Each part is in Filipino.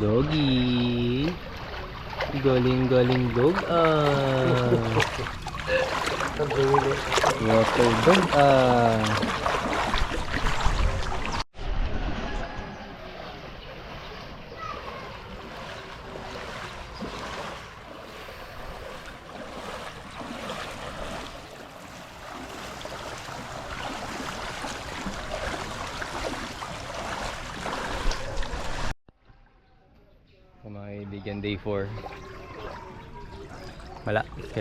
Doggy. Galing-galing dog ah. Water dog ah. So, mga kaibigan, day 4.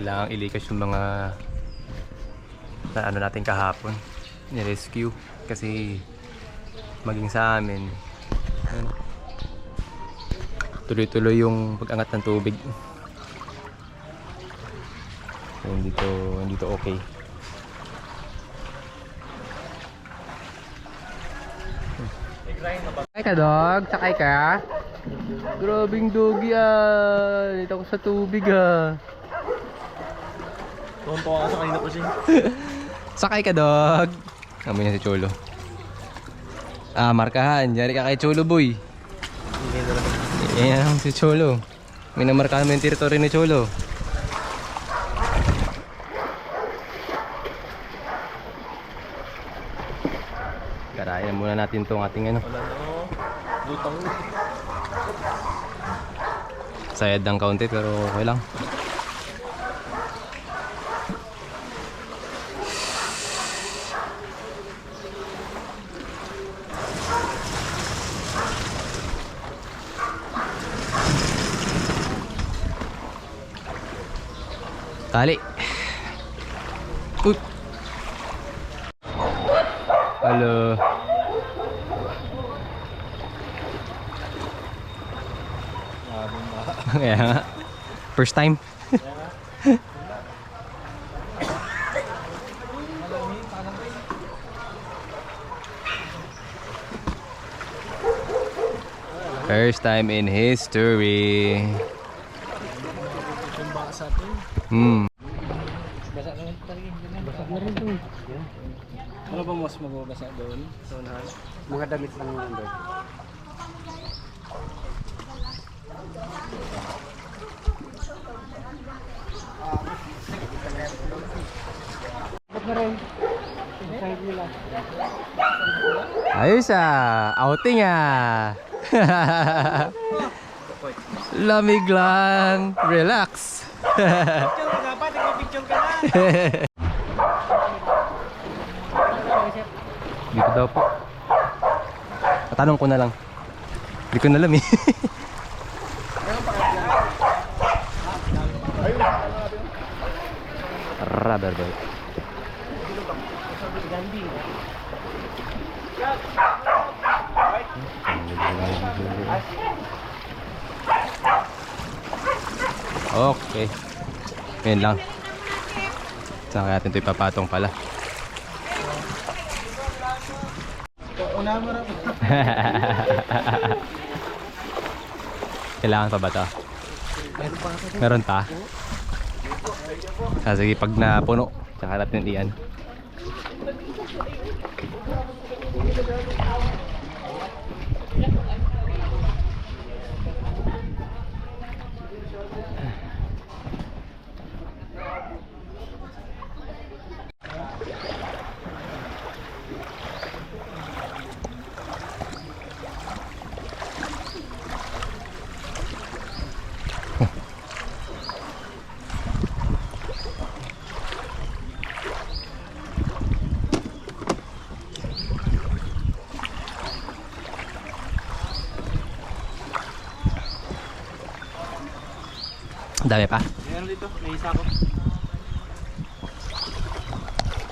Wala. Kailangang ilikas yung mga na ano natin kahapon. Ni-rescue. Kasi maging sa amin, tuloy-tuloy yung pag-angat ng tubig. So, hindi to, hindi to okay. Sakay ka, dog? Sakay ka? Grabing doggy ah. Dito ako sa tubig ah. Tuwan-tuwa ka sa kanina kasi. Sakay ka, dog. Amoy na si Cholo. Ah, markahan. Yari ka kay Cholo, boy. Yan si Cholo. May namarkahan mo yung teritoryo ni Cholo. Karayan muna natin tong ating ano. Wala na oh. Lutang. Sayad ng kaunti pero okay lang. Tali. Uy. Halo. Kaya nga. First time. First time in history. Yung baka sa atin. Hmm. Basa na rin talaga. Basa na rin doon. Ano ba mas mababasa doon? Sa unahan? Mga damit lang naman doon. Ba't na rin? Side nila. Ayos ah. Outing ah. Lamig lang. Relax. Picture ka na. Dito daw po. Tatanong ko na lang. Hindi ko na alam eh. Rubber boat. Okay. Ngayon lang. Saan kaya natin ito ipapatong pala? Kailangan pa ba to? Meron pa? Ah, sige, pag napuno, tsaka natin iyan. Dami pa. Meron dito, may isa ko.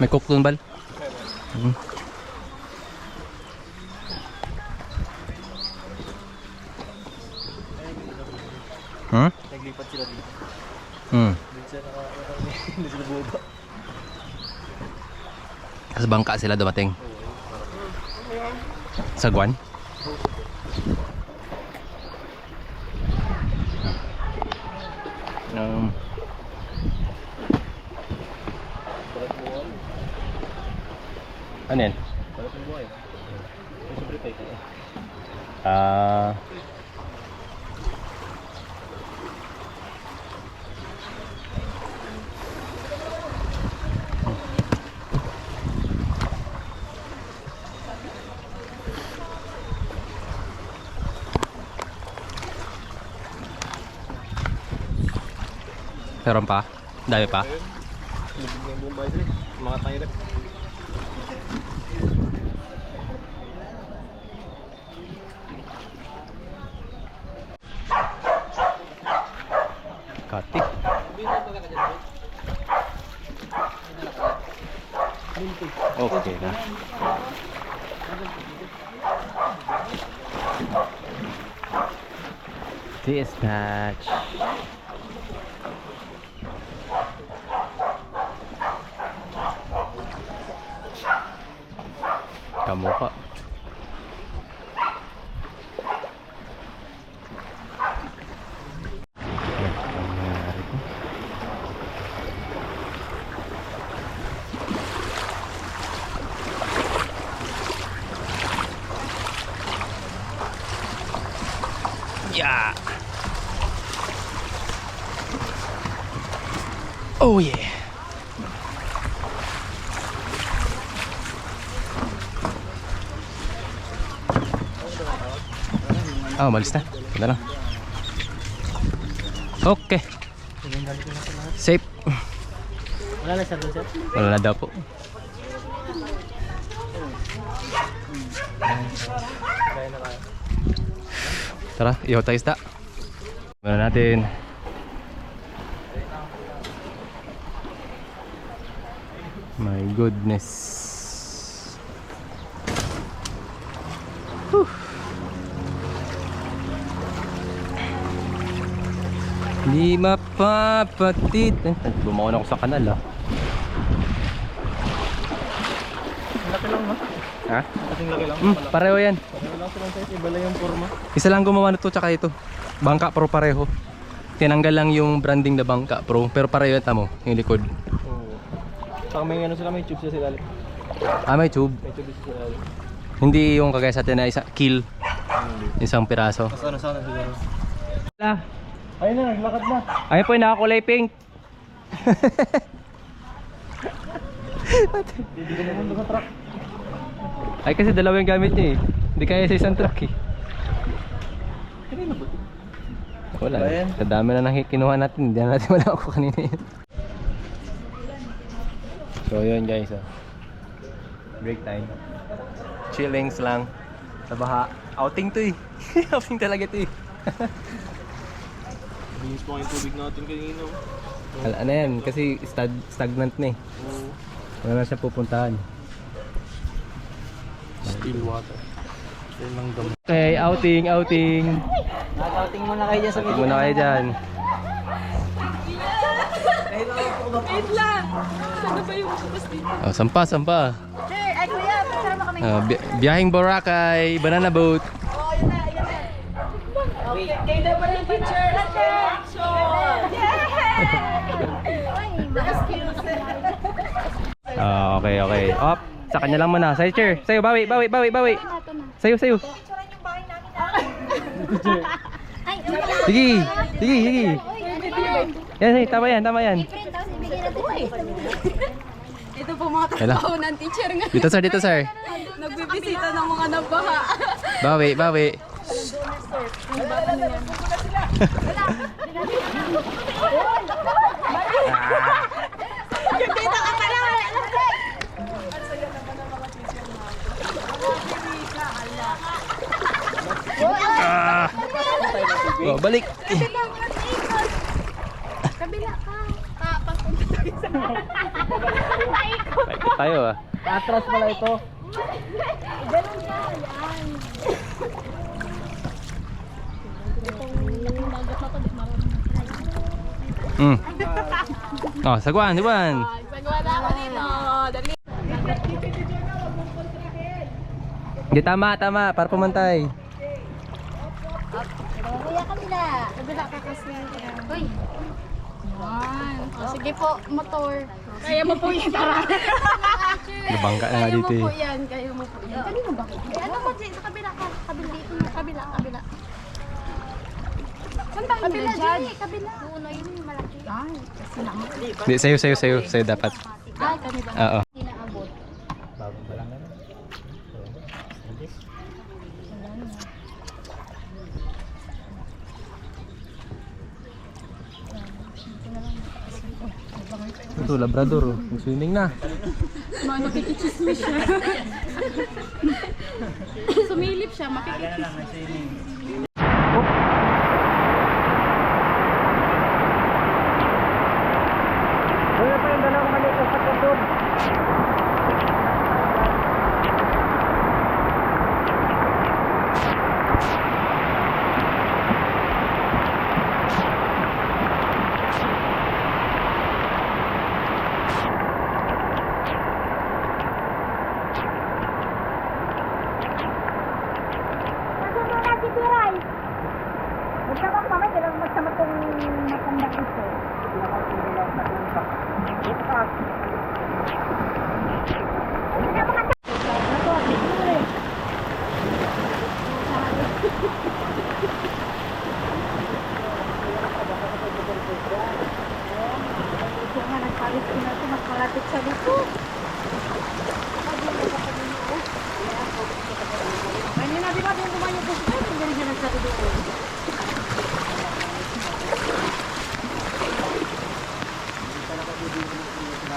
May cook doon, Bal? Hmm. Hmm? Naglipat sila dito. Hmm. Hindi sila bumaba. Sa bangka sila dumating. Sa Guan? Um, Balat buwan. ano yan? Balat ng buhay. May sobrite. Ah... Meron pa? Dami pa? Mga tayo rin. Katik. Okay na. Dispatch. Kamukha. Ano ang nangyari ko? Yeah. Oh yeah. Ah, umalis na. Ganda na. Okay. Safe. Wala na sir. Wala na daw po. Kaya na kaya. Tara, ihaw tayo isda. Muna natin. My goodness. Whew. Di mapapatid. Eh, bumaon ako sa kanal ah. Laki lang no? Ha? Kasing laki lang. Hmm, pareho yan. Lang silang size. Iba lang yung forma. Isa lang gumawa nito tsaka ito. Bangka pro pareho. Tinanggal lang yung branding na bangka pro pero pareho yan tamo yung likod. Oo. Saka may ano sila, may tube sila sila. Ah may tube. May tube sila sila. Hindi yung kagaya sa atin na isa kill isang piraso. Mas ano sana siguro. Wala. Ayun na, naglakad na. Ayun po yung nakakulay pink. Ay kasi dalawa yung gamit niya eh. Hindi kaya sa isang truck eh. Kanina ba? Wala. Ba yan? Sa dami na nang kinuha natin. Hindi na natin wala ako kanina yun. So yun guys. Oh. Break time. Chillings lang. Sa baha. Outing to eh. Outing talaga to eh. Binis pa yung tubig natin kanina. Wala na yan. Kasi stag stagnant na eh. Oo. Wala na siya pupuntahan. Still water. Okay, outing, outing. Nag-outing muna kayo dyan sa Outing muna kayo dyan. Wait lang! Sana ba yung bukas dito? Oh, sampa, sampa. Sir, ay kuya, kasama kami. Uh, bi- biyaheng Boracay, banana boat. Oh, yun na, yun na. Okay, kayo na ba yung picture? Attention! Ay, excuse. Ah, okay, okay. Op, sa kanya lang muna. Sa'yo, chair. Sa'yo, bawi, bawi, bawi, bawi. Sa'yo, sa'yo. Sige, sige, sige. Yan, sige, tama yan, tama yan. Ito po mga Hello. trabaho ng teacher nga. Dito, sir, dito, sir. Nagbibisita ng mga nabaha. Bawi, bawi. Dito ka pala! Oh, balik. Kabila ka. Ah, papunta tayo sa... Tayo ah. Atras pala ito. Ganun ka, yan. Di. Mm. Oh, sagwan, sagwan. Sagwala ako dito. Dali. Hindi, tama, tama. Para pumantay. Kuya kabila. Ka kasi. Uy. Yan. O, sige po, motor. Kaya mo po yan. Nabangka na nga Kaya mo dito po eh. yan. Kaya mo po yan. Kanino ba? Eh, ano mo, Jay? Sa kabila ka. Kabila dito na. Kabila, kabila. Saan ba kabila, Jay? Kabila. Doon na yun, malaki. Ay, kasi naman. Hindi, sa'yo, sa'yo, sa'yo. Sa'yo dapat. Ay, kami ba? Oo. Hindi naabot. Bago pa lang naman. Ito, Labrador. Oh. Swimming na. Mga makikichismis siya. Sumilip siya, makikichismis. Wala pa yung dalawang maliit na sakit doon. Kasi muna si Tiray. Magkabak mamay, kailangan magsama itong matandang ito. Ito nga, nagpalit ko na ito, mas malapit sa dito. Kanina, di ba, yung kumain ko siya, hindi siya nagsabi doon.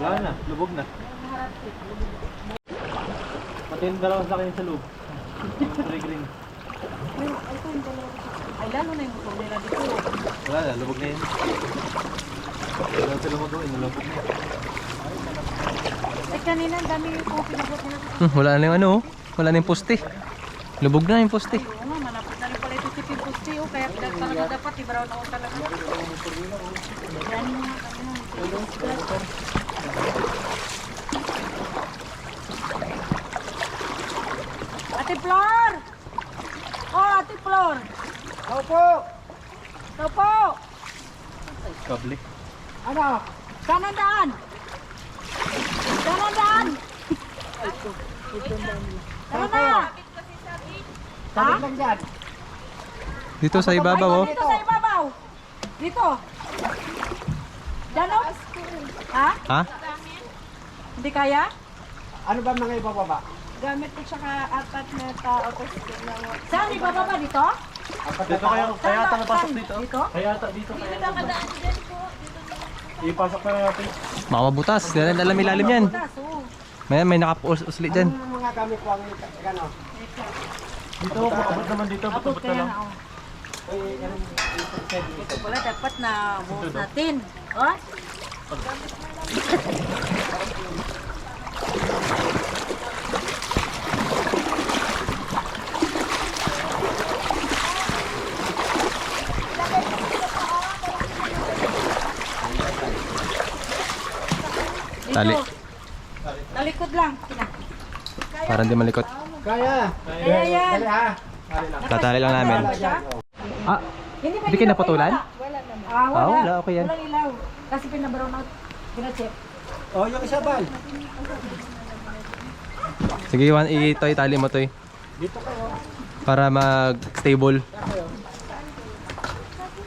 Wala na, lubog na. Yung dalawang sa akin sa loob. Kulay green. Ay, lalo na yung motor nila dito. Wala na, lubog na yun. Wala sila mo doon, inulubog na. Ay, kanina, ang dami ko pinabot nila. Hmm, wala na yung ano. Wala na yung poste. Lubog na yung poste. Oo nga, malapit na rin pala ito si Pimpusti. Oh, kaya talaga dapat, i-brown out talaga. Yan mo nga kanina. Ate Flor! Oh, Ate Flor! Opo! Ito po! Kable. Ano? Saan ang daan? Saan ang daan? Tara na! Sabit lang dyan. Dito sa ibabaw oh. Dito sa ibabaw! Dito! Diyan o? Ha? Ha? Hindi kaya? Ano ba mga ibababa? Gamit ko tsaka apat na tao ko Saan ibababa dito? Dito kaya, kaya ata napasok dito. Dito? Kaya ata dito. Kaya ata. Ipasok na natin. Baka mabutas. Dahil alam ilalim yan. Butas. May, may nakausli dyan. Ano mga gamit ko ang gano? Dito, makabot naman dito. Abot kaya lang. na, oh. Ito pala dapat na buhos natin. Oh? Tali. Talikod lang. Para hindi malikot. Kaya! Kaya yan. Tatali lang namin. Ah, Hindi kayo naputulan? Wala naman. Ah, wala. Ah, wala, okay yan. Walang ilaw. Kasi pinabrown out. Pinacheck. Oh, yung isa bal. sige Iwan, ito itali mo to eh. Dito kayo. Para mag-stable.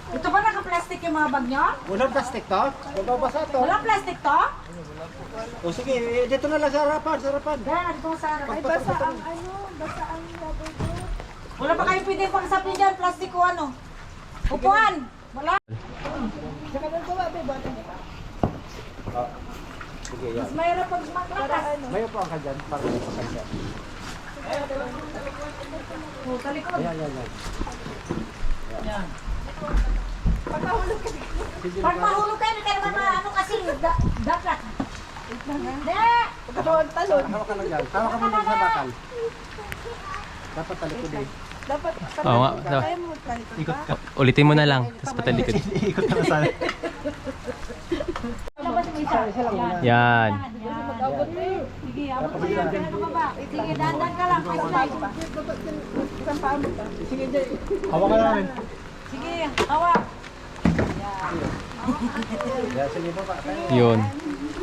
Ito ba naka-plastic yung mga bag nyo? Walang plastic to? Bababasa to. Wala plastic to? O sige, eh, dito na lang sa harapan, sa harapan. Na dito sa harap. Ay, basa ang ano, basa ang rubber boot. Wala pa kayo pwede pang sapi dyan, plastic o ano? Upuan! Wala. Sige, yan. Mas mayroon pag maglakas. Mayo po ang kadyan, para may pakadyan. Oh, talikod. Ayan, yan, yan. Pag mahulog kayo, hindi kayo naman ano kasi da- Hindi! Hawak ka lang yan. Hawak ka muna sa bakal. Dapat talikod eh. Oo nga. So, Ikot ka. ulitin mo na lang. Tapos patalikod. Ikot ka na sana. Isa lang muna. Yan. Sige, abot mo yan. Kaya baba. Sige, dandan ka lang. Ay, slide. Hawa ka namin. Sige, hawak. Yan, sige baba. tayo. Yun.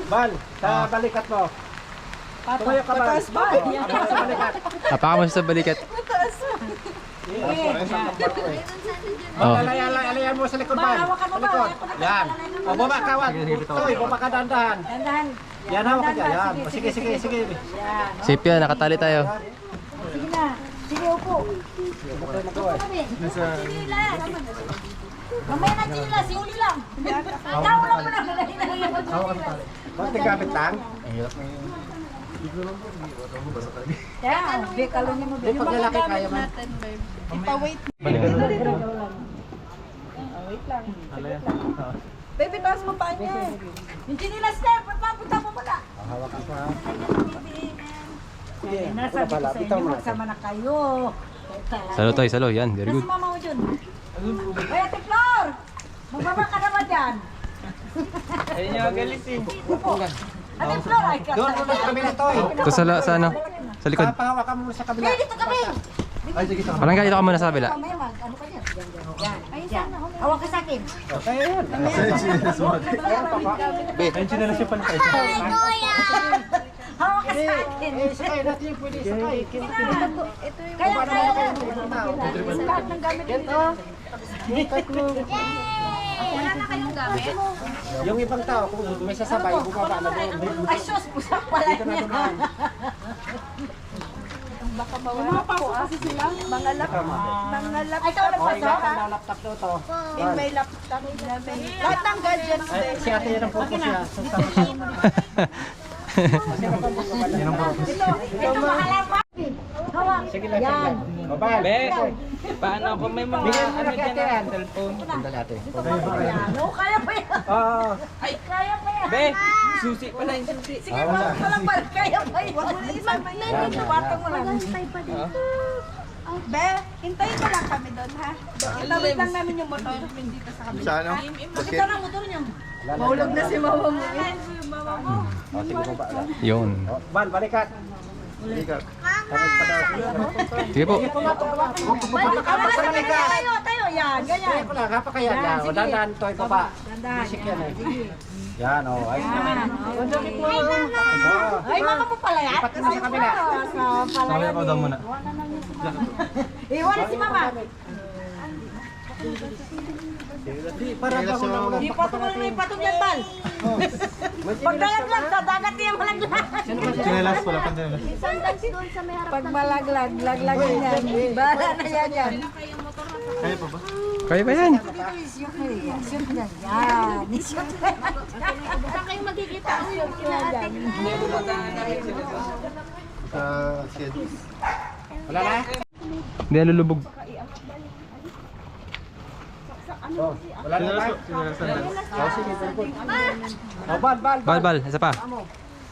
Bal, sa balikat mo. Tumayo ka ba? Mataas ba? Apa sa balikat. Apaka mo sa balikat. Bal, Oh. alayan, alayan mo sa likod bal. Hawakan mo ba? Yan. O, baba ka, wag. Toy, baba ka dahan-dahan. Dandahan. Yan, hawak ka dyan. Yan. Sige, sige, sige. Yan, nakatali tayo. Sige na. Sige, upo. Upo kami. Sinila. Mamaya na sinila, si Uli lang. Ikaw lang mo na. Bakit gamit lang? Kaya, Vic, alam niyo mo, Di pag lalaki kaya man. Baby, taas mo pa niya. Yung chinilas na, papunta mo muna. Hawakan ko ha. Sige, nasabi ko sa inyo, magsama na kayo. Salo tayo, salo. Yan, very good. mama mo dyan. Ay, Ate! Magbaba ka naman dyan. Ayun yung galit eh. Flor, ay ka. Doon muna sa kabila, Toy. Ito sa, la- sa ano? Sa likod. Papahawakan mo muna sa kabila. Hey, dito kami. Parang dito ka muna sa kabila. Mamaya mag, ano ka dyan? Yan, yan. Yan. Yan. Hawak ka sa akin. Okay, yan. Hawak ka sa akin. Eh, sakay natin yung pwede sakay. Kaya, kaya na. Lahat ng gamit dito. Wala na kayong gamit? Yung ibang tao, kung may sasabay, bumaba na doon. Ay, sus, pusak pala niya. Mga po kasi sila, mga lap, mga lap, Ay, ikaw nagpasok. lahat ng laptop to to. in may laptop na may, lahat ng gadgets din. si ate yan ang focus niya. Sasama Ito, mahala. Hawak. Sige lang, Yan. Babal. Be, paano ako may mga Bigyan mo ano na kay dyan ate yan. na cellphone? Sandali ate. Yan. No, kaya pa yan. Oo. Ay, kaya pa yan. Be, susi pala yung susi. Sige, wala lang pala. Kaya pa yan. Tuwatang mo lang. Be, hintayin mo lang kami doon ha. Itawid lang namin yung motor dito sa kami. Sa ano? Pakita na motor niya. Mahulog na si mama mo. Oh, sige baba lang. Yun. Oh, Bal, balikat. Pa. Sige po. Tayo, tayo. Yan, ganyan. Sige ko lang, hapa kaya yan. O, dandan to, baba. Dandahan. Basic yan. Yan, o. Ay. Ay, mama mo pala yan. Lipat mo sa kabila. Sa pala yan. Sabi ko muna. Iwan si mama. Di, para bang ulang Di pa tuloy may patong yan, Bal. Pag dalaglag, sa dagat niya malaglag. Chinelas wala pa din. Pag malaglag, laglag yan. Bahala na yan yan. Kaya pa ba? Kaya ba yan? Yan. Saan kayo magkikita ko yung kina ate? Sa schedule. Wala na? Hindi lulubog. Oh, wala na lang. Oh, sige, tungkol. Oh, bal, bal, Bal, bal. Isa pa.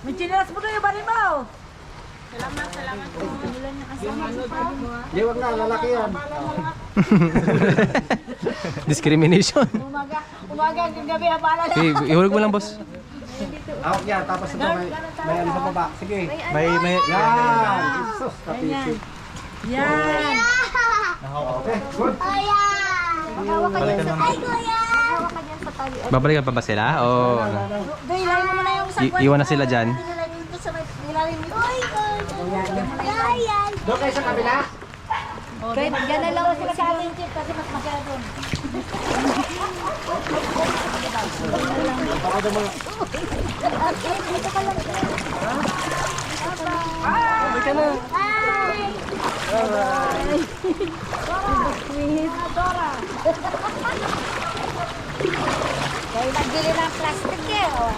May chinelas mo doon yung bali mo. Di, wag na, lalaki yan. Discrimination. Umaga, gabi, habala na. Sige, ihulog mo lang, boss. Hawak yan, tapos ito may, may ano sa baba. Sige. May, may, Yan! Jesus, kapisi. Yan. Okay, good. Balikan lang. Babalikan pa ba sila? O ano? Doon, ilalim mo na yung I- iwan na sila dyan. Ilalim mo. Doon kayo sa kabila? Kahit dyan na lang Sila sa atin, Chip, kasi mas masaya doon. Kaya nagbili ng plastic eh. oh.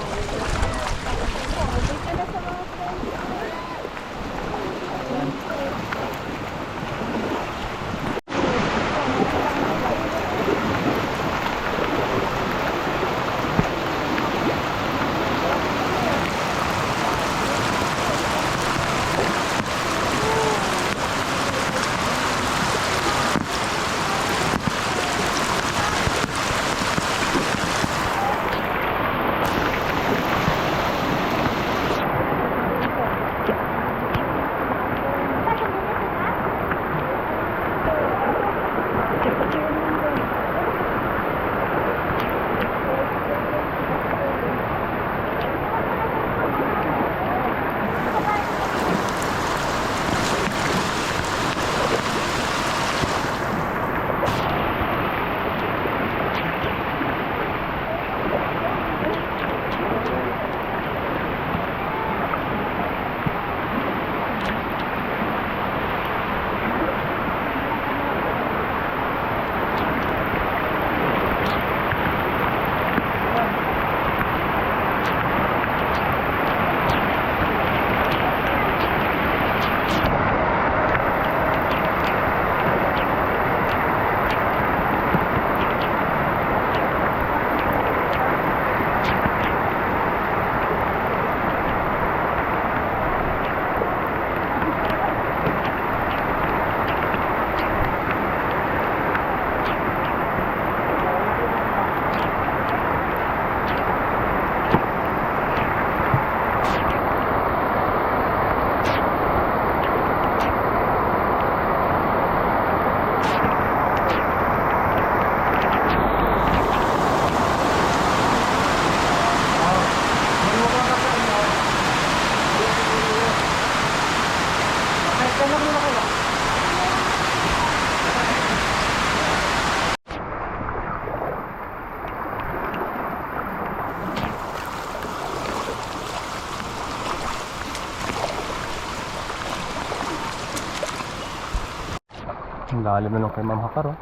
Lalim na lang kay Ma'am Hakar oh.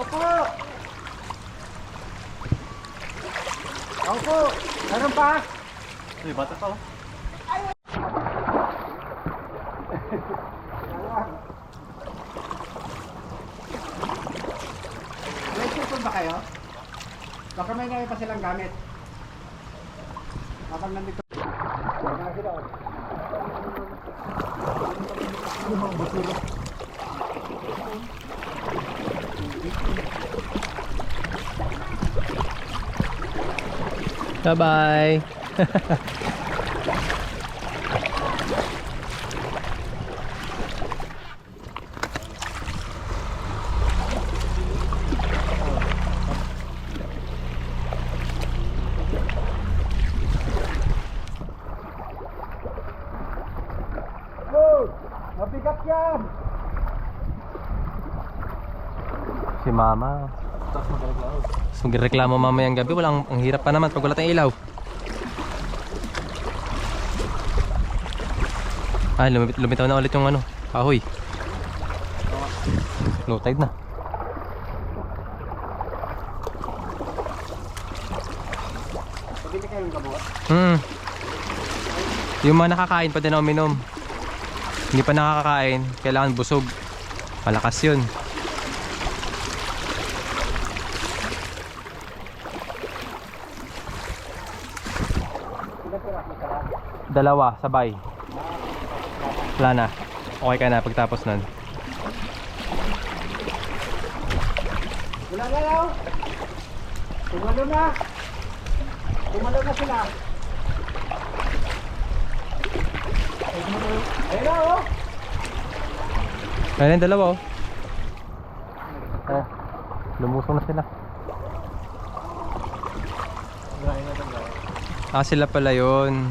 Opo! Opo! Meron pa? Uy, bata pa oh. May cellphone ba kayo? Baka may ngayon pa silang gamit. Habang nandito. Wala sila, oh. Bye-bye! Mabigat yan! Si Mama. Tapos magreklamo mamayang gabi. Walang, ang hirap pa naman pag wala tayong ilaw. Ah, lumit, lumitaw na ulit yung ano, kahoy. Low tide na. Pabili kayo ng kabuhat? Hmm. Yung mga nakakain pa din na uminom. Hindi pa nakakakain, kailangan busog. Malakas yun. Dalawa, sabay. Wala na. Okay ka na pagtapos nun. Wala na yaw! Tumalo na! Tumalo na sila! Ayun na oh! Ayun dalawa oh. Ah, lumusong na sila. Ah, sila pala yun.